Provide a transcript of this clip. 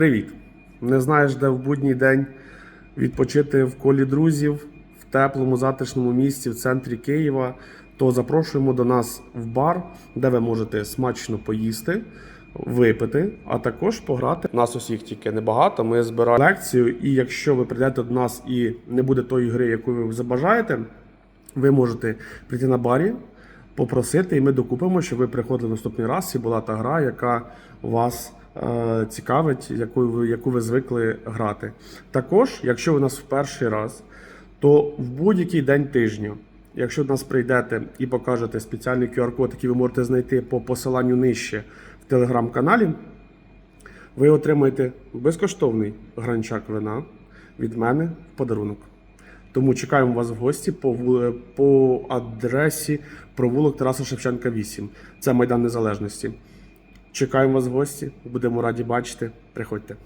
Привіт! Не знаєш, де в будній день відпочити в колі друзів в теплому затишному місці в центрі Києва, то запрошуємо до нас в бар, де ви можете смачно поїсти, випити, а також пограти. Нас усіх тільки небагато. Ми збираємо лекцію, і якщо ви прийдете до нас і не буде тої гри, яку ви забажаєте, ви можете прийти на барі, попросити, і ми докупимо, щоб ви приходили наступний раз і була та гра, яка вас цікавить, яку ви, яку ви звикли грати. Також, якщо ви нас в перший раз, то в будь-який день тижню, якщо до нас прийдете і покажете спеціальний QR-код, який ви можете знайти по посиланню нижче в телеграм-каналі, ви отримаєте безкоштовний гранчак вина від мене в подарунок. Тому чекаємо вас в гості по, по адресі провулок Тараса Шевченка 8. Це Майдан Незалежності. Чекаємо вас в гості, будемо раді бачити. Приходьте.